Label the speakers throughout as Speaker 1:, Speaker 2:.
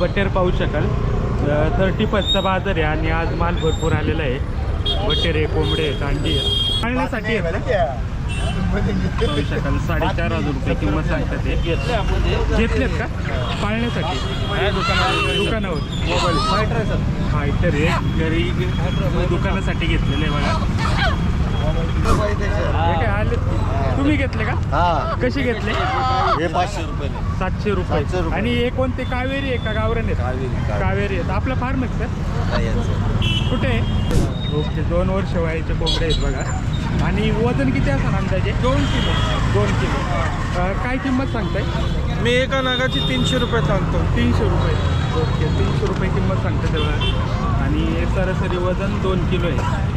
Speaker 1: बटेर पाहू शकाल. थर्टी फर्स्टचा बाजार आहे आणि आज माल भरपूर आलेला आहे. बटेरे कोंबडे आहेत पाळण्यासाठी आहेत ना पाहू शकाल साडेचार हजार रुपये किंमत सांगतात ते. घेतलेत का? पाळण्यासाठी? दुकानावर. मोबाईल फायटर आहे. घरी दुकानासाठी घेतलेले आहे बघा. काय आले? तुम्ही घेतले का?
Speaker 2: हा.
Speaker 1: कसे घेतले?
Speaker 2: हे पाचशे रुपये.
Speaker 1: सातशे
Speaker 2: सातशे
Speaker 1: रुपये.
Speaker 2: रुपये.
Speaker 1: आणि हे कोणते? कावेरी आहे का? गावरण आहेत?
Speaker 2: कावेरी, कावेरी.
Speaker 1: कावेरी आहेत. आपलं फार्म आहे सर कुठे आहे? ओके दोन वर्ष वयाचे कोंबडे आहेत बघा. आणि वजन किती असणार अंदाजे? दोन किलो. दोन किलो. अं, काय किंमत सांगताय?
Speaker 3: मी एका नागाची तीनशे रुपये सांगतो.
Speaker 1: तीनशे रुपये. ओके तीनशे रुपये किंमत सांगते तेव्हा. आणि सरासरी वजन दोन किलो आहे.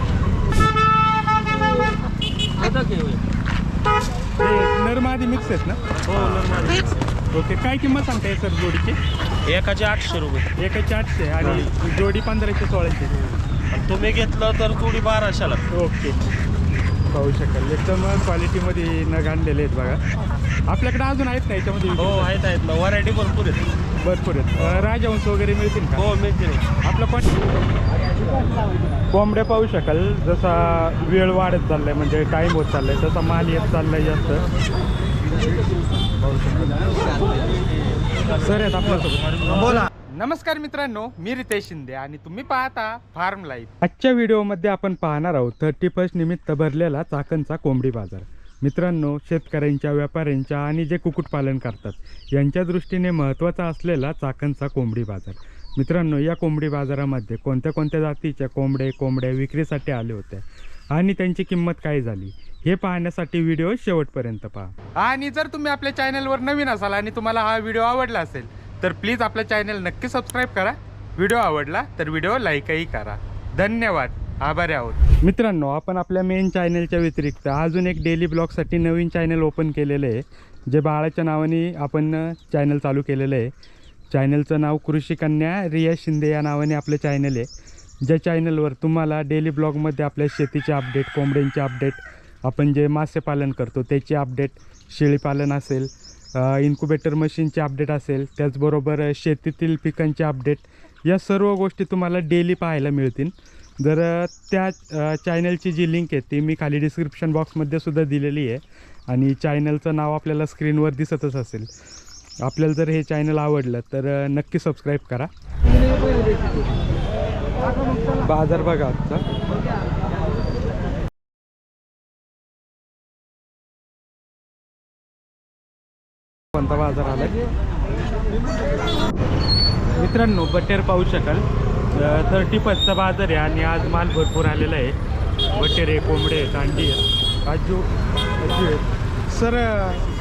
Speaker 1: ते नरमादी मिक्स आहेत ना?
Speaker 3: हो
Speaker 1: ओके काय किंमत सांगताय सर जोडीची?
Speaker 3: एकाचे आठशे रुपये.
Speaker 1: एकाचे आठशे आणि जोडी पंधराशे सोळाशे.
Speaker 3: आणि तुम्ही घेतलं तर थोडी बाराशेला.
Speaker 1: ओके. पाहू शकाल. एकदम क्वालिटीमध्ये नग आणलेले आहेत बघा. आपल्याकडे अजून आहेत का याच्यामध्ये
Speaker 3: हो आहेत आहेत. ना व्हरायटी भरपूर आहेत.
Speaker 1: भरपूर आहेत. अं, राजहंस वगैरे मिळतील का?
Speaker 3: हो मिळते
Speaker 1: आपलं पण कोंबड्या पाहू शकाल. जसा वेळ वाढत चाललाय म्हणजे टाईम होत चाललाय तसा माल येत चाललाय जास्त. सर आहेत आपल्यासोबत
Speaker 2: बोला.
Speaker 1: नमस्कार मित्रांनो मी रितेश शिंदे आणि तुम्ही पाहता फार्म लाईफ आजच्या व्हिडिओमध्ये आपण पाहणार आहोत थर्टी फर्स्ट निमित्त भरलेला चाकणचा कोंबडी बाजार. मित्रांनो शेतकऱ्यांच्या व्यापाऱ्यांच्या आणि जे कुक्कुटपालन करतात यांच्या दृष्टीने महत्त्वाचा असलेला चाकणचा कोंबडी बाजार. मित्रांनो या कोंबडी बाजारामध्ये कोणत्या कोणत्या जातीच्या कोंबडे कोंबड्या विक्रीसाठी आले होते? आणि त्यांची किंमत काय झाली? हे पाहण्यासाठी व्हिडिओ शेवटपर्यंत पहा. आणि जर तुम्ही आपल्या चॅनलवर नवीन असाल आणि तुम्हाला हा व्हिडिओ आवडला असेल तर प्लीज आपल्या चॅनल नक्की सबस्क्राईब करा. व्हिडिओ आवडला तर व्हिडिओ लाईकही करा. धन्यवाद. आभारी आहोत. मित्रांनो आपण आपल्या मेन चॅनलच्या व्यतिरिक्त अजून एक डेली ब्लॉगसाठी नवीन चॅनल ओपन केलेलं आहे जे बाळाच्या नावाने आपण चॅनल चालू केलेलं आहे. चॅनलचं नाव कृषी कन्या रिया शिंदे या नावाने आपलं चॅनल आहे. ज्या चॅनलवर तुम्हाला डेली ब्लॉगमध्ये आपल्या शेतीचे अपडेट कोंबड्यांचे अपडेट आपण जे मासेपालन करतो त्याचे अपडेट शेळीपालन असेल इन्क्युबेटर मशीनचे अपडेट असेल त्याचबरोबर शेतीतील पिकांचे अपडेट या सर्व गोष्टी तुम्हाला डेली पाहायला मिळतील. जर त्या चॅनलची जी लिंक आहे ती मी खाली डिस्क्रिप्शन बॉक्समध्ये सुद्धा दिलेली आहे आणि चॅनलचं नाव आपल्याला स्क्रीनवर दिसतच असेल. आपल्याला जर हे चॅनल आवडलं तर नक्की सबस्क्राईब करा. बाजार बघा आजचा. कोणता बाजार आला मित्रांनो बटेर पाहू शकाल. थर्टी फर्स्टचा बाजार आहे आणि आज माल भरपूर आलेला आहे. बटेरे कोंबडे आहेत अंडी आहेत काजू काजू आहेत सर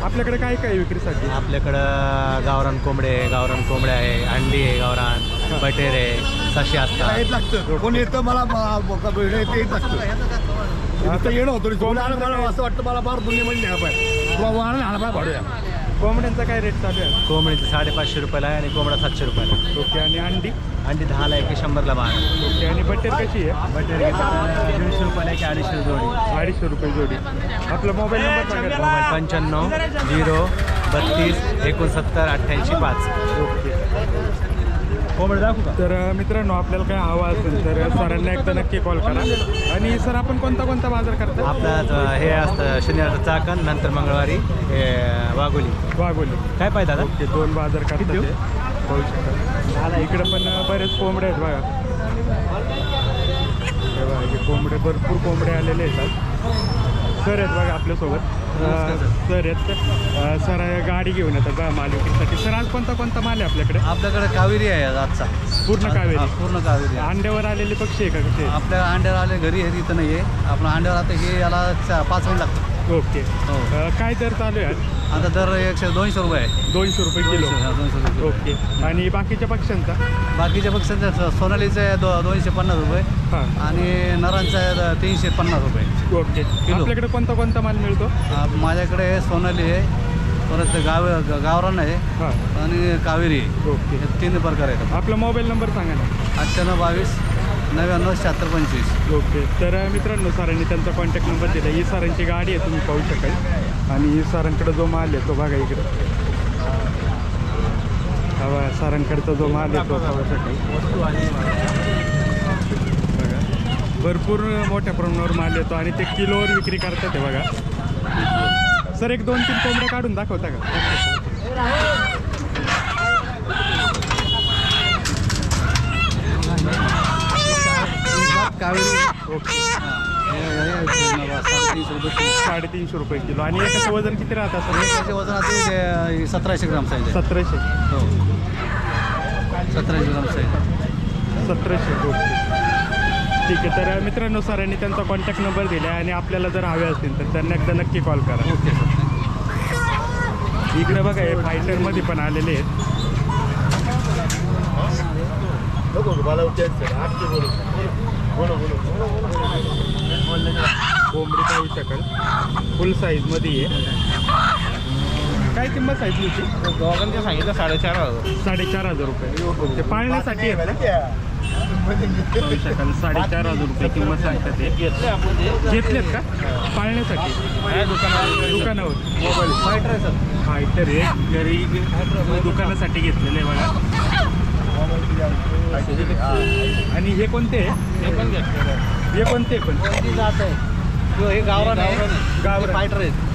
Speaker 1: आपल्याकडे काय काय आहे विक्रीसाठी?
Speaker 2: आपल्याकडं गावरान कोंबडे आहे गावरान कोंबड्या आहे अंडी आहे गावरान बटेर आहे सशी असतात.
Speaker 4: येत लागतं. कोण येतं मला व्हिडिओ येते येत लागतं. इथं येणं होतं मला असं वाटतं मला फार पुण्य म्हणजे न्याय पाहिजे वाहन आला पाहिजे भाडूया.
Speaker 1: कोंबड्यांचा काय रेट चालू आहे?
Speaker 2: कोंबडीचं साडेपाचशे रुपयाला आहे आणि कोंबडा सातशे रुपयाला
Speaker 1: ओके आणि अंडी?
Speaker 2: अंडी दहाला आहे की शंभरला बारा.
Speaker 1: ओके आणि बटेर कशी आहे?
Speaker 2: बटेर दीडशे रुपयाला आहे की अडीचशे जोडी.
Speaker 1: अडीचशे रुपये जोडी. आपला मोबाईल नंबर सांगा
Speaker 2: मोबाईल पंच्याण्णव झिरो बत्तीस एकोणसत्तर अठ्ठ्याऐंशी पाच.
Speaker 1: ओके. तर अ, मित्रांनो आपल्याला काय हवा असेल तर सरांना एकदा नक्की कॉल करा. आणि सर आपण कोणता कोणता बाजार करता
Speaker 2: आपला ज- हे असतं शनिवारचं चाकण नंतर मंगळवारी हे वाघोली.
Speaker 1: वाघोली.
Speaker 2: काय पाहिजे दादा?
Speaker 1: ओके दोन बाजार करतात
Speaker 2: देऊ?
Speaker 1: ते. पाहू शकता. इकडे पण बरेच कोंबडे आहेत बघा. हे बघा, हे कोंबडे भरपूर कोंबडे आलेले आहेत. आज. सर आहेत बघा आपल्यासोबत. सर. आहेत. सर गाडी घेऊन येतात बघा माल विक्रीसाठी सर आज कोणता कोणता माल आहे आपल्याकडे?
Speaker 2: आपल्याकडे कावेरी आहे आजचा.
Speaker 1: पूर्ण कावेरी?
Speaker 2: पूर्ण कावेरी.
Speaker 1: अंड्यावर आलेले पक्षी आहे का कसे?
Speaker 2: आपल्या अंड्यावर आले घरी आहे तिथं नाही आहे आपलं अंड्यावर आता हे याला पाच मिनिट लागतं
Speaker 1: ओके.
Speaker 2: हो.
Speaker 1: अ, काय दर चालू आहे?
Speaker 2: आता दर एकशे दोनशे रुपये आहे.
Speaker 1: दोनशे रुपये किलो.
Speaker 2: दोनशे, हा, दोनशे रुपये.
Speaker 1: ओके. आणि बाकीच्या पक्ष्यांचा?
Speaker 2: बाकीच्या पक्षांचं सोनालीचं आहे दो दोनशे पन्नास रुपये.
Speaker 1: हां.
Speaker 2: आणि नरांचं आहे द- तीनशे पन्नास रुपये.
Speaker 1: ओके. आपल्याकडे कोणता कोणता माल मिळतो?
Speaker 2: आ, माझ्याकडे सोनाली आहे. परत गाव ग- गावरान आहे.
Speaker 1: हां.
Speaker 2: आणि कावेरी आहे.
Speaker 1: ओके.
Speaker 2: हे तीन प्रकार आहेत.
Speaker 1: आपला मोबाईल नंबर सांगा ना.
Speaker 2: अठ्ठ्याण्णव बावीस नव्याण्णव शहात्तर पंचवीस.
Speaker 1: ओके. तर मित्रांनो सरांनी त्यांचा कॉन्टॅक्ट नंबर दिला. ही सरांची गाडी आहे तुम्ही पाहू शकाल. आणि ही सरांकडे जो माल आहे तो बघा इकडे. हवा सरांकडचा जो माल येतो पाहू शकाल. बघा. भरपूर मोठ्या प्रमाणावर माल येतो आणि ते किलोवर विक्री करतात हे बघा. सर एक दोन तीन कोंबड्या काढून दाखवता का? ओके. साडेतीनशे रुपये किलो. आणि एकाचं वजन किती राहतं सर
Speaker 2: वजन आता सतराशे ग्राम साईज
Speaker 1: सतराशे.
Speaker 2: हो. सतराशे ग्राम साईज
Speaker 1: सतराशे. ओके. ठीक आहे तर मित्रांनो सरांनी त्यांचा कॉन्टॅक्ट नंबर दिला आहे आणि आपल्याला जर हवे असतील तर त्यांना एकदा नक्की कॉल करा.
Speaker 2: Okay sir.
Speaker 1: इकडे बघा हे फायटरमध्ये पण आलेले आहेत. कोंबडी पाहू शकाल फुल साईजमध्ये आहे काय किंमत साईजची
Speaker 3: दोघांचे सांगितलं साडेचार हजार
Speaker 1: साडेचार हजार रुपये ते पाळण्यासाठी आहेत ना शकाल साडेचार हजार रुपये किंमत सांगतात ते
Speaker 3: घेतले आपण ते
Speaker 1: घेतलेत का पाळण्यासाठी
Speaker 3: काय दुकानावर
Speaker 1: दुकानावर
Speaker 3: मोबाईल फायटर आहे सर
Speaker 1: फायटर आहे घरी दुकानासाठी घेतलेलं आहे बघा. आणि हे कोणते?
Speaker 3: ते पण
Speaker 1: हे कोणते पण?
Speaker 3: जात आहे हे गावरान आहे.
Speaker 1: गावरान.
Speaker 3: फायटर आहेत.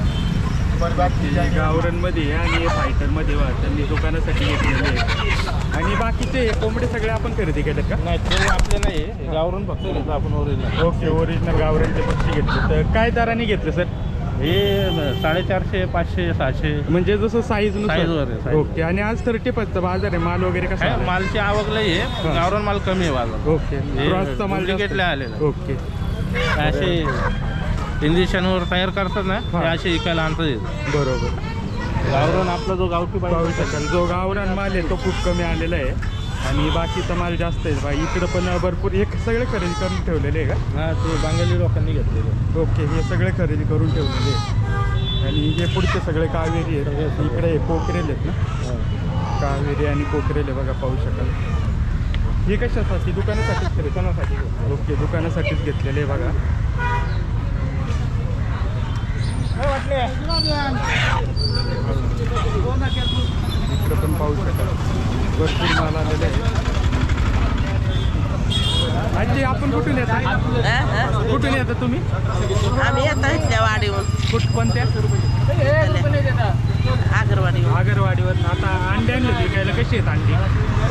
Speaker 1: हे गावरानमध्ये आहे आणि हे फायटरमध्ये त्यांनी दुकानासाठी घेतलेले आहे आणि बाकीचे हे कोंबडे सगळे आपण खरेदी केलेत का?
Speaker 3: नाही ते आपले नाही हे गावरून फक्त घेतलं आपण ओरिजिनल
Speaker 1: ओके ओरिजिनल गावरानचे पक्षी घेतले. तर काय दराने घेतले सर?
Speaker 3: हे साडेचारशे पाचशे सहाशे
Speaker 1: म्हणजे जसं साईज
Speaker 3: Size वर आहे, size.
Speaker 1: ओके आणि आज थर्टी पाचचा बाजार आहे माल वगैरे कसा
Speaker 3: काय? मालची आवक लई. आहे गावरान माल कमी आहे बाजार
Speaker 1: ओके
Speaker 3: हे
Speaker 1: क्रॉसचा माल
Speaker 3: duplicate आलेला आहे.
Speaker 1: ओके
Speaker 3: असे इंजेक्शनवर तयार करतात ना
Speaker 1: हा.
Speaker 3: ते असे इकायला आणतात
Speaker 1: बरोबर
Speaker 3: गावरान आपला जो गावठी
Speaker 1: पाहू
Speaker 3: पाहिजे
Speaker 1: शकाल जो गावरान माल आहे तो खूप कमी आलेला आहे आणि बाकीचा माल जास्त आहे बा इकडं पण भरपूर हे सगळे खरेदी करून ठेवलेले आहे का?
Speaker 3: हा ते बांगली लोकांनी घेतलेले.
Speaker 1: ओके हे सगळे खरेदी करून ठेवलेले आहे. आणि हे पुढचे सगळे कावेरी आहेत. इकडे हे कोकरेल आहेत ना? कावेरी आणि कोकरेल आहे बघा पाहू शकाल. हे कशासाठी? दुकानासाठीच दुकानासाठी ओके दुकानासाठीच घेतलेले आहे बघा. इकडे पण पाहू शकाल. भरपूर माल आलेला आहे आजी आपण कुठून येता? कुठून येता तुम्ही?
Speaker 5: आम्ही येतो इथल्या वाडीहून.
Speaker 1: कुठ कोणत्या?
Speaker 5: आगरवाडीहून.
Speaker 1: आगरवाडीवर आता अंडे आणले विकायला. कशी आहेत अंडी?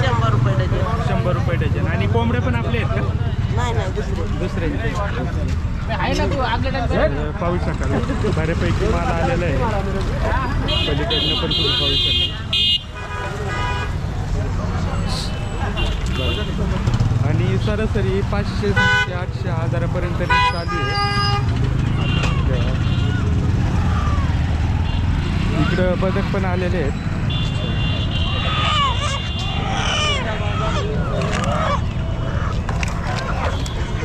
Speaker 5: शंभर रुपये डझन.
Speaker 1: शंभर रुपये डझन. आणि कोंबडे पण आपले आहेत का?
Speaker 5: नाही नाही दुसरे.
Speaker 1: दुसरे पाहू शकाल. बऱ्यापैकी माल आलेला आहे. पलीकडनं पण तुम्ही पाहू शकाल. आणि सरासरी पाचशे सातशे आठशे हजारापर्यंत रेट चालू आहे. इकडं बदक पण आलेले आहेत.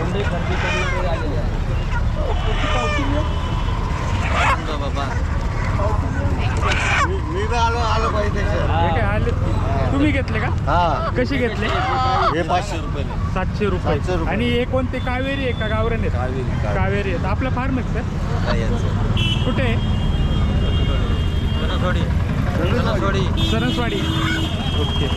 Speaker 4: खरेदी करून आलेले आहे तर आलो आलो पाहिजे
Speaker 1: हे काय आले तुम्ही घेतले का?
Speaker 4: हा.
Speaker 1: कसे घेतले?
Speaker 4: हे पाचशे रुपये
Speaker 1: सातशे रुपये.
Speaker 4: सातशे रुपये.
Speaker 1: आणि हे कोणते? कावेरी आहे का? गावरान आहेत? कावेरी आहेत. आपलं फार्म आहे सर कुठे आहे? सणसवाडी ओके.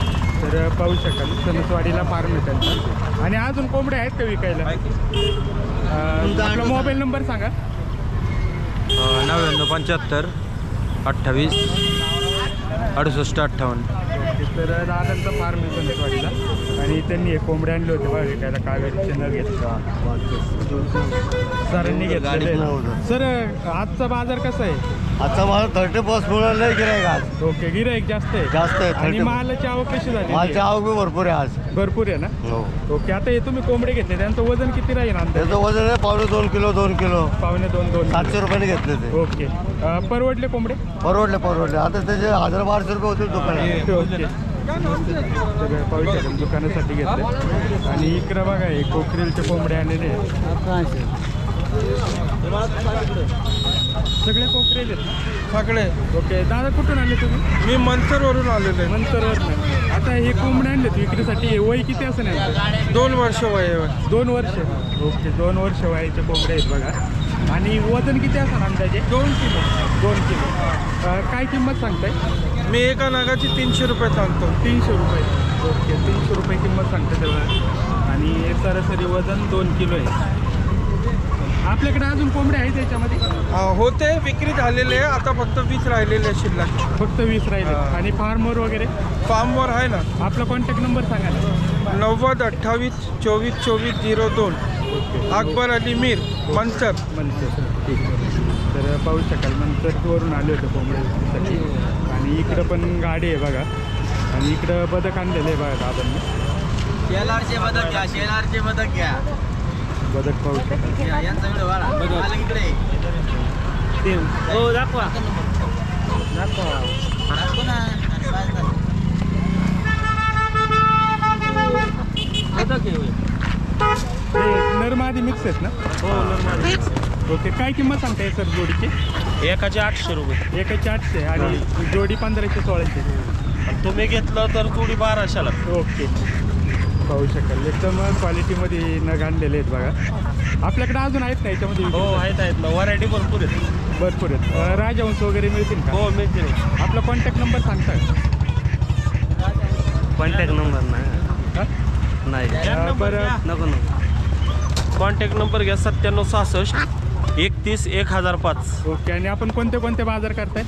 Speaker 1: तर पाहू शकाल. सणसवाडीला फार्म आहे त्यांचा. आणि अजून कोंबडे आहेत का विकायला? अं, आपला मोबाईल नंबर सांगा.
Speaker 2: नव्याण्णव पंच्याहत्तर अठ्ठावीस अडुसष्ट अठ्ठावन्न.
Speaker 1: तर दादांचा फार्म आहे सणसवाडीला आणि त्यांनी हे कोंबडे आणले होते बघा विकायला कावेरीचे न घेतले. सरांनी आहेत. सर आजचा बाजार कसा आहे?
Speaker 4: आता मला थर्टी बस मुळे नाही गिरायक आज.
Speaker 1: ओके गिराईक जास्त आहे.
Speaker 4: जास्त आहे
Speaker 1: आणि
Speaker 4: 30
Speaker 1: मालाची आवक कशी झाली?
Speaker 4: मालची आवक बी भरपूर आहे आज.
Speaker 1: भरपूर आहे ना?
Speaker 4: हो.
Speaker 1: ओके आता हे तुम्ही कोंबडे घेतले त्यांचं वजन किती राहील अंदाज?
Speaker 4: त्याचं वजन आहे पावणे दोन किलो दोन किलो.
Speaker 1: पावणे दोन दोन
Speaker 4: सातशे रुपयाने घेतले ते.
Speaker 1: ओके. अं, परवडले कोंबडे?
Speaker 4: परवडले परवडले. आता त्याचे हजार बाराशे रुपये होतील दुकानात.
Speaker 1: ओके. सगळं पाहू शकाल दुकानासाठी घेतले. आणि इकडं बघा हे कोकरेलचे कोंबडे आलेले आहेत. सगळे कोकरेल आहेत ना?
Speaker 3: सगळे.
Speaker 1: ओके दादा कुठून आले तुम्ही?
Speaker 3: मी मंचरवरून आलेलो आहे.
Speaker 1: नंतर आता हे कोंबडे आणलेत विक्रीसाठी. हे वय किती असं नाही?
Speaker 3: दोन वर्ष वय.
Speaker 1: दोन वर्ष. ओके दोन वर्ष वयाचे कोंबडे आहेत बघा. आणि वजन किती असणार अंदाजे?
Speaker 3: दोन किलो.
Speaker 1: दोन किलो. अं, काय किंमत सांगताय?
Speaker 3: मी एका नागाची तीनशे रुपये सांगतो.
Speaker 1: तीनशे रुपये. ओके तीनशे रुपये किंमत सांगते तेव्हा. आणि सरासरी वजन दोन किलो आहे. आपल्याकडे अजून कोंबडे आहे त्याच्यामध्ये
Speaker 3: होते विक्री झालेले आहे. आता फक्त वीस राहिलेले आहे शिल्लक.
Speaker 1: फक्त वीस राहिले.
Speaker 3: हा.
Speaker 1: आणि फार्मर वगैरे?
Speaker 3: फार्मवर आहे ना.
Speaker 1: आपला कॉन्टॅक्ट नंबर सांगा ना.
Speaker 3: नव्वद अठ्ठावीस चोवीस चोवीस झिरो दोन. अकबर अली मीर मंचर
Speaker 1: ठीक आहे. तर पाहू शकाल मंचरवरून आले होते कोंबड्यासाठी आणि इकडं पण गाडी आहे बघा. आणि इकडं बदक आणलेलं आहे बघा दादांनी.
Speaker 5: शेलारचे बदक घ्या शेलारचे बदक घ्या.
Speaker 1: बदक पाहू शकाल
Speaker 5: यांचा व्हिडिओ वाढा इकडे
Speaker 3: हो दाखवा
Speaker 1: हे नरमादी मिक्स आहेत ना?
Speaker 3: हो
Speaker 1: ओके काय किंमत सांगताय सर जोडीची?
Speaker 3: एकाचे आठशे रुपये.
Speaker 1: एकाची आठशे आणि जोडी पंधराशे सोळाशे.
Speaker 3: तुम्ही घेतलं तर थोडी बाराशेला.
Speaker 1: ओके. पाहू शकाल. एकदम क्वालिटीमध्ये नग आणलेले आहेत बघा. आपल्याकडे अजून आहेत का याच्यामध्ये
Speaker 3: हो आहेत आहेत. ना व्हरायटी भरपूर आहेत.
Speaker 1: भरपूर आहेत. राजहंस वगैरे मिळतील का?
Speaker 3: हो मिळते
Speaker 1: आपला कॉन्टॅक्ट नंबर सांगताय?
Speaker 2: कॉन्टॅक्ट नंबर नाही
Speaker 1: हा?
Speaker 2: नाही.
Speaker 1: बरं.
Speaker 2: नको नको.
Speaker 3: कॉन्टॅक्ट नंबर घ्या सत्त्याण्णव सहासष्ट एकतीस एक हजार पाच.
Speaker 1: ओके आणि आपण कोणते कोणते बाजार करताय?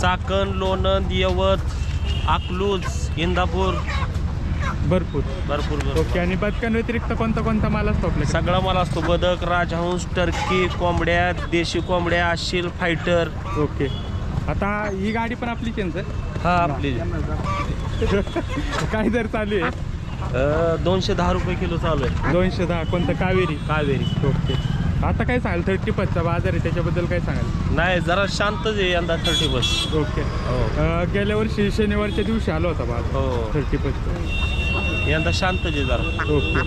Speaker 3: चाकण लोणंद यवत अकलूज इंदापूर.
Speaker 1: भरपूर.
Speaker 3: भरपूर भरपूर.
Speaker 1: ओके आणि बदकांव्यतिरिक्त कोणता कोणता माल असतो आपल्याकडे?
Speaker 3: सगळा माल असतो. बदक राजहंस टर्की कोंबड्या देशी कोंबड्या आशिल फायटर.
Speaker 1: ओके. आता ही गाडी पण आपलीच आहे ना
Speaker 3: हा आपली
Speaker 1: सर काय दर चालू आहे?
Speaker 3: अं, दोनशे दहा रुपये किलो चालू आहे.
Speaker 1: दोनशे दहा कोणतं? कावेरी.
Speaker 3: कावेरी.
Speaker 1: ओके. आता काय सांगाल? थर्टी पचचा बाजार आहे त्याच्याबद्दल काय सांगाल?
Speaker 3: नाही जरा शांतच आहे यंदा थर्टी बस
Speaker 1: ओके.
Speaker 3: हो.
Speaker 1: अं, गेल्या वर्षी शनिवारच्या दिवशी आलो होता बाजार.
Speaker 3: हो.
Speaker 1: थर्टी पच
Speaker 3: यंदा शांतच आहे जरा.
Speaker 1: ओके.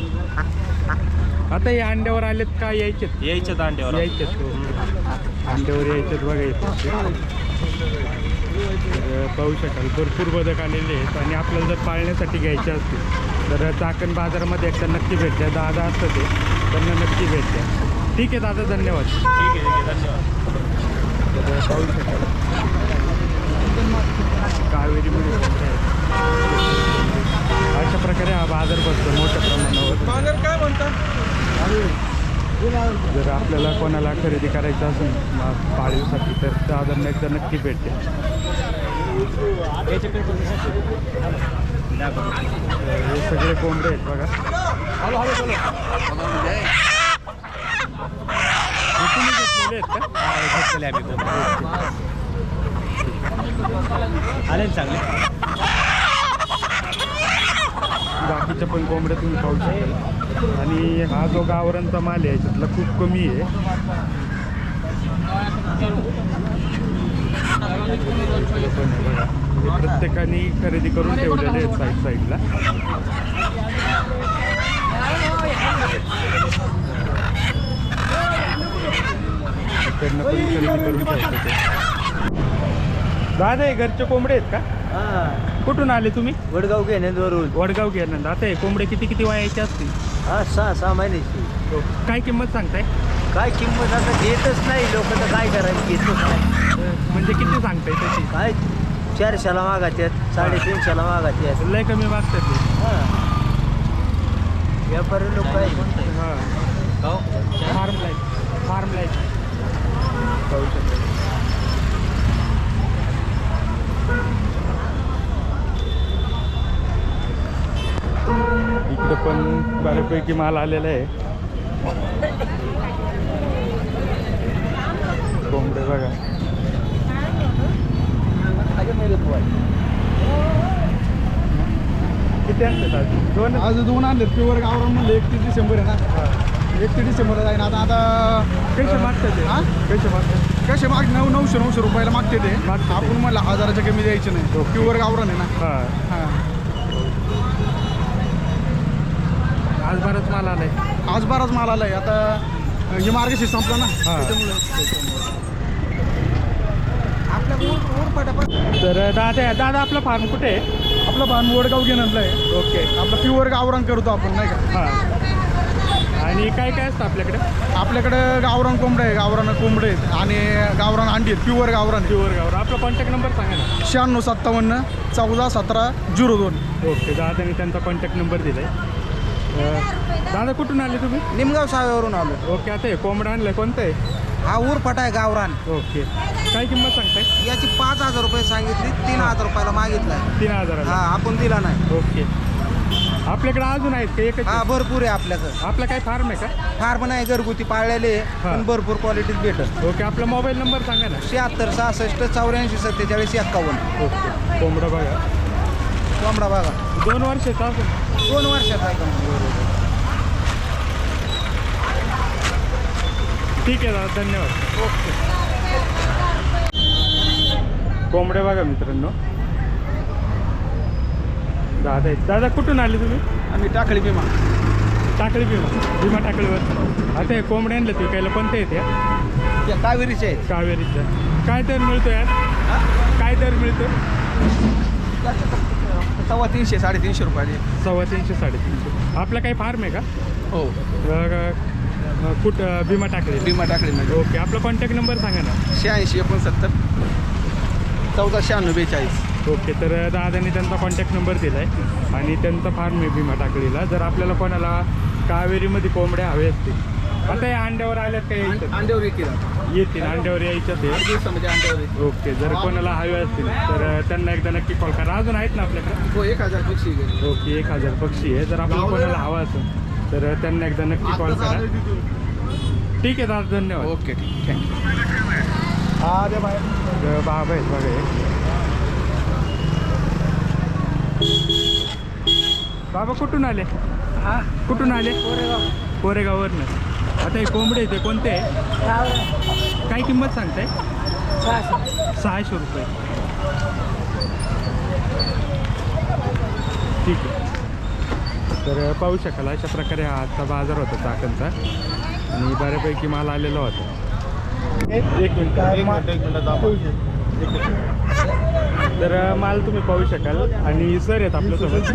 Speaker 1: आता हे अंड्यावर आलेत का? यायचेत.
Speaker 3: यायच्या दांड्यावर
Speaker 1: यायचेत ओके. अंड्यावर यायचेत बघा येत तर पाहू शकाल भरपूर बदक आलेले आहेत आणि आपल्याला जर पाळण्यासाठी घ्यायचे असतील तर चाकण बाजारामध्ये एकदा नक्की भेट द्या. दादा असतं ते त्यांना नक्की भेट द्या. ठीक आहे दादा धन्यवाद.
Speaker 3: ठीक आहे ठीक आहे धन्यवाद.
Speaker 1: तर पाहू शकाल. कावेरीमध्ये कोणत्या आहेत. अशा प्रकारे हा बाजार भरतो मोठ्या प्रमाणावर.
Speaker 3: बाजार काय म्हणतात
Speaker 1: जर आपल्याला कोणाला खरेदी करायचं असेल पाळीवसाठी तर दादांना एकदा नक्की भेट द्या. हे सगळे कोंबडे आहेत बघा. हे घेतलेले आहेत का
Speaker 2: आले चांगले.
Speaker 1: बाकीच्या पण कोंबड्या तुम्ही खाऊ शकता आणि हा जो गावरांचा माल आहे त्यातला खूप कमी आहे. प्रत्येकाने खरेदी करून ठेवलेले आहेत साईड साईडला. इकडनं पण खरेदी करून दादा घरचे कोंबडे आहेत का? कुठून आले तुम्ही?
Speaker 2: वडगाव घेण्यावरून
Speaker 1: वडगाव घेणार आता हे कोंबडे किती किती वयाचे असतील?
Speaker 2: हा सहा सहा महिन्याची.
Speaker 1: काय किंमत सांगताय?
Speaker 2: काय किंमत आता घेतच नाही. लोक तर काय करायचं? घेतच नाही.
Speaker 1: म्हणजे किती सांगताय त्याची?
Speaker 2: काय? चारशेला मागात्यात साडेतीनशेला मागात्यात
Speaker 1: लय कमी मागतात ते
Speaker 2: हा. व्यापारी लोक काय
Speaker 1: हां. Farm life. Farm life. पाहू शकतो. इकडं पण बऱ्यापैकी माल आलेला आहे. कोंबडे बघा. किती आणतात आज दोन?
Speaker 4: आज दोन आणले प्युअर गावरान म्हणलं एकतीस डिसेंबर आहे ना? एकतीस डिसेंबरला जाईन आता आता
Speaker 1: कसे मागतात ते?
Speaker 4: हा?
Speaker 1: कसे मागतात?
Speaker 4: कसे माग नऊ नऊशे नऊशे रुपयाला मागते ते. आपण म्हणलं हजाराच्या कमी द्यायचे नाही. प्युअर गावरान आहे ना?
Speaker 1: हां.
Speaker 4: हा.
Speaker 1: आज बराच माल आलाय.
Speaker 4: आज बराच माल आलाय. आता हे मार्गशीर संपला ना. त्याच्यामुळे
Speaker 1: तर दादा दादा आपला फार्म कुठे आहे?
Speaker 4: आपलं भान वडगाव घेणं आहे.
Speaker 1: ओके.
Speaker 4: आपलं प्युअर गावरान करतो आपण नाही का?
Speaker 1: हां. आणि काय काय असतं आपल्याकडे?
Speaker 6: आपल्याकडं गावरान कोंबडे आहे गावरान कोंबडे आहेत आणि गावरान अंडी आहेत प्युअर गावरान
Speaker 1: प्युअर गावर आपला कॉन्टॅक्ट नंबर सांगा ना.
Speaker 6: शहाण्णव सत्तावन्न चौदा सतरा झिरो दोन.
Speaker 1: ओके दादाने त्यांचा कॉन्टॅक्ट नंबर दिला आहे दादा कुठून आले तुम्ही?
Speaker 7: निमगाव सावेवरून आलो.
Speaker 1: ओके आता हे कोंबडा आणलं कोणतं आहे?
Speaker 7: हा उरफाट आहे गावरान.
Speaker 1: ओके. काय किंमत सांगताय?
Speaker 7: याची पाच हजार रुपये सांगितली तीन हजार रुपयाला मागितलाय.
Speaker 1: तीन
Speaker 7: हा
Speaker 1: हजाराला
Speaker 7: आपण दिला नाही.
Speaker 1: ओके. आपल्याकडे अजून आहेत का एकच?
Speaker 7: हा
Speaker 1: आहे?
Speaker 7: भरपूर आहे आपल्याकडं.
Speaker 1: आपला काय फार्म आहे का?
Speaker 7: फार नाही घरगुती पाळलेले आहे,
Speaker 1: हा.
Speaker 7: पण भरपूर क्वालिटीत भेटत
Speaker 1: ओके आपला मोबाईल नंबर सांगा ना.
Speaker 7: शहात्तर सहासष्ट चौऱ्याऐंशी सत्तेचाळीस एक्कावन्न
Speaker 1: ओके कोंबडा बघा.
Speaker 7: कोंबडा बघा.
Speaker 1: दोन वर्षाचा असेल
Speaker 7: दोन वर्षाचा आहे
Speaker 1: ठीक आहे दादा धन्यवाद. ओके. कोंबडे बघा मित्रांनो. दादा आहेत. दादा कुठून आले तुम्ही?
Speaker 6: आम्ही टाकळी भीमा.
Speaker 1: टाकळी भीमा. भीमा टाकळीवर. आता हे कोंबडे आणले ते विकायला कोणते येते
Speaker 6: त्या कावेरीचे आहेत.
Speaker 1: कावेरीचं काय दर मिळतो यार काय दर मिळतो
Speaker 6: सव्वा तीनशे साडेतीनशे रुपयाने.
Speaker 1: सव्वा तीनशे साडेतीनशे. आपला काही फार्म आहे का?
Speaker 6: हो.
Speaker 1: कुठं भीमा टाकळी
Speaker 6: भीमा टाकळीमध्ये
Speaker 1: ओके आपला कॉन्टॅक्ट नंबर सांगा ना.
Speaker 6: शहाऐंशी एकोणसत्तर चौदा शहाण्णव बेचाळीस.
Speaker 1: ओके तर दादाने त्यांचा कॉन्टॅक्ट नंबर दिला आहे आणि त्यांचा फार्म आहे भीमा टाकळीला जर आपल्याला कोणाला कावेरीमध्ये कोंबड्या हवे असतील आता या अंड्यावर आल्यात काही यायच्यात
Speaker 6: अंड्यावर एक किलो
Speaker 1: येतील अंड्यावर
Speaker 6: दिवसामध्ये अंड्यावर येते.
Speaker 1: ओके जर कोणाला हवे असतील तर त्यांना एकदा नक्की कॉल करा. अजून आहेत ना आपल्याकडे?
Speaker 6: हो एक हजार पक्षी
Speaker 1: ओके एक हजार पक्षी आहे. जर आपल्याला कोणाला हवा असेल तर त्यांना एकदा नक्की कॉल करा. ठीक आहे दादा धन्यवाद.
Speaker 6: ओके ठीक थँक्यू. हा
Speaker 1: तर बाबा आहेत बघा. बाबा कुठून आले? कुठून आले? कोरेगाववरनं. आता हे कोंबडे ते कोणते? आहे काय किंमत सांगताय? सहाशे. रुपये. ठीक आहे. तर पाहू शकाल अशा प्रकारे हा आजचा बाजार होता चाकणचा. आणि बऱ्यापैकी माल आलेला होता. एक मिनिट एक मिनिट एक मिनिट तर माल तुम्ही पाहू शकाल. आणि सर आहेत आपल्यासोबत.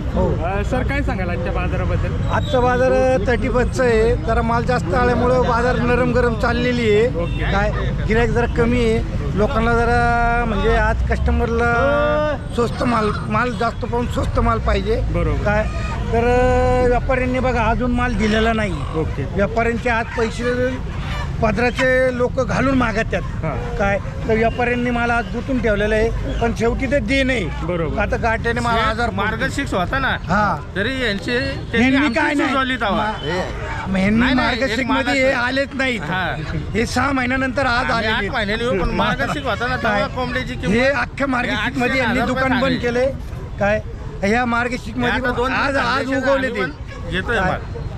Speaker 1: अ, सर काय सांगाल आजच्या बाजाराबद्दल?
Speaker 8: आजचा बाजार थर्टी बसचा आहे. जरा माल जास्त आल्यामुळं बाजार नरम गरम चाललेली. आहे. काय? गिराईक जरा कमी आहे. लोकांना जरा म्हणजे आज कस्टमरला स्वस्त माल माल जास्त पाहून स्वस्त माल पाहिजे.
Speaker 1: बरोबर.
Speaker 8: काय? तर व्यापाऱ्यांनी बघा अजून माल दिलेला नाही.
Speaker 1: ओके.
Speaker 8: व्यापाऱ्यांचे आज पैसे पदराचे लोक घालून मागतात काय? तर व्यापाऱ्यांनी मला आज गुंतून ठेवलेलं आहे पण शेवटी ते दे नाही
Speaker 1: बरोबर.
Speaker 8: आता गाठ्याने मला हजार
Speaker 3: मार्गशीर्ष होता ना?
Speaker 8: हा.
Speaker 3: तरी यांचे
Speaker 8: ह्यांनी काय नाही. ह्यांनी मार्गशीर्षमध्ये हे आलेच नाहीत.
Speaker 3: हा.
Speaker 8: सहा महिन्यानंतर आज आले
Speaker 3: महिन्याने पण मार्गशीर्ष होता ना तेव्हा कोंबड्याची
Speaker 8: हे अख्ख्या मार्गशीर्षमध्ये यांनी दुकान बंद
Speaker 3: झाले.
Speaker 8: केले. काय? ह्या मार्गशीर्षमध्ये
Speaker 3: दोन
Speaker 8: आज आज उगवले ते.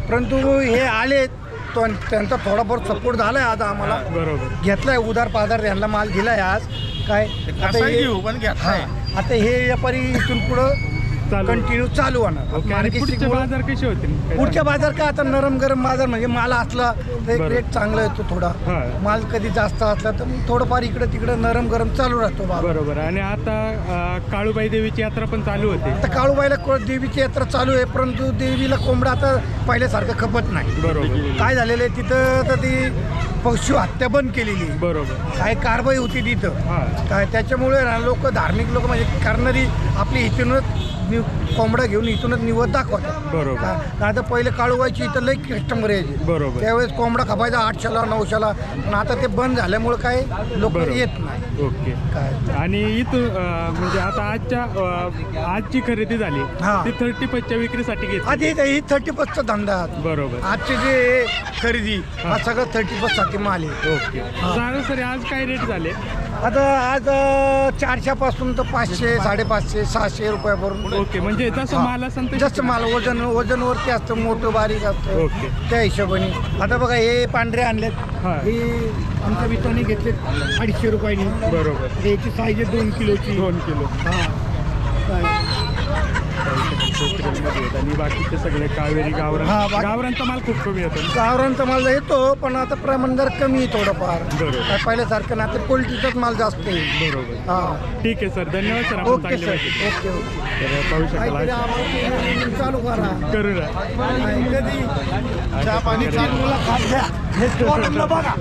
Speaker 8: परंतु हे आले तो त्यांचा थोडाफार सपोर्ट झालाय आज आम्हाला.
Speaker 1: बरोबर.
Speaker 8: घेतलाय उधार पाधार यांना माल दिलाय आज. काय? आता
Speaker 3: कसाही
Speaker 8: हे-
Speaker 3: पण
Speaker 8: हा, आता हे व्यापारी इथून पुढं
Speaker 1: चालू
Speaker 8: कंटिन्यू चालू होणार.
Speaker 1: आणि पुढचे बाजार कसे काय
Speaker 8: पुढच्या बाजार काय आता नरम गरम बाजार म्हणजे माल असला तर एक
Speaker 1: बरं.
Speaker 8: रेट चांगला येतो थोडा.
Speaker 1: हा.
Speaker 8: माल कधी जास्त असला तर मग थोडंफार इकडे तिकडे नरम गरम चालू राहतो? बाजार
Speaker 1: बरोबर. आणि आता अ, काळूबाई देवीची यात्रा पण चालू होते.
Speaker 8: आता काळूबाईला को- देवीची यात्रा चालू आहे परंतु देवीला कोंबडा आता पहिल्यासारखं खपत नाही.
Speaker 1: बरोबर.
Speaker 8: काय झालेलं आहे तिथं तर ती पशु हत्या बंद केलेली आहे.
Speaker 1: बरोबर.
Speaker 8: काय कारवाई होती तिथं.
Speaker 1: हा.
Speaker 8: काय त्याच्यामुळे लोक धार्मिक लोक म्हणजे करणारी आपली इथूनच नि- कोंबडा घेऊन इथूनच निवड दाखवतात.
Speaker 1: बरोबर.
Speaker 8: का का आता पहिले काळूबाईची इथं लई कस्टमर यायचे.
Speaker 1: बरोबर.
Speaker 8: त्यावेळेस कोंबडा खपायचा आठशेला नऊशेला. पण आता ते बंद झाल्यामुळे काय लोक
Speaker 1: बरोबर.
Speaker 8: येत नाही.
Speaker 1: ओके.
Speaker 8: काय?
Speaker 1: आणि इथून अ, म्हणजे आता आजच्या अ, आजची खरेदी झाली
Speaker 8: हा.
Speaker 1: ती थर्टी पच्च्या विक्रीसाठी घेतली.
Speaker 8: आधी इथं ही थर्टी बसचा धंदा आहे.
Speaker 1: बरोबर.
Speaker 8: आजचे जे खरेदी हा. सगळं थर्टी साठी माल आहे.
Speaker 1: ओके. सरासरी आज काय रेट झाले?
Speaker 8: आता आज अं, चारशेपासून तर पाचशे साडेपाचशे सहाशे रुपयापर्यंत.
Speaker 1: ओके म्हणजे माल तशी
Speaker 8: जास्त माल वजन वजनवरती असतं मोठं बारीक असतं
Speaker 1: ओके.
Speaker 8: त्या हिशोबाने. आता बघा हे पांढरे आणलेत.
Speaker 1: हा.
Speaker 8: हे आमच्या मित्राने घेतलेत अडीचशे रुपयांनी.
Speaker 1: बरोबर.
Speaker 8: याची साईज आहे दोन किलोची.
Speaker 1: दोन किलो.
Speaker 8: हा.
Speaker 1: आणि बाकीचे सगळे कावेरी गावरान.
Speaker 8: हा, बाकी-
Speaker 1: गावरांचा माल खूप कमी येतो ना?
Speaker 8: गावरांचा माल येतो पण आता प्रमाण जर कमी आहे थोडंफार
Speaker 1: बरोबर.
Speaker 8: काय पहिल्यासारखं ना आता क्वालिटीचाच माल जास्त आहे.
Speaker 1: बरोबर.
Speaker 8: हा.
Speaker 1: ठीक आहे सर. धन्यवाद सर. आपण
Speaker 8: ओके
Speaker 1: चांगली
Speaker 8: सर.
Speaker 1: माहिती.
Speaker 8: Okay okay.
Speaker 1: तर पाहू शकाल
Speaker 8: काहीतरी
Speaker 1: अशा-
Speaker 8: आम्हाला चालू करा.
Speaker 1: करू ना.
Speaker 8: कधी?
Speaker 1: चहा पाणी
Speaker 8: खात घ्या. हे पोरांना बघा.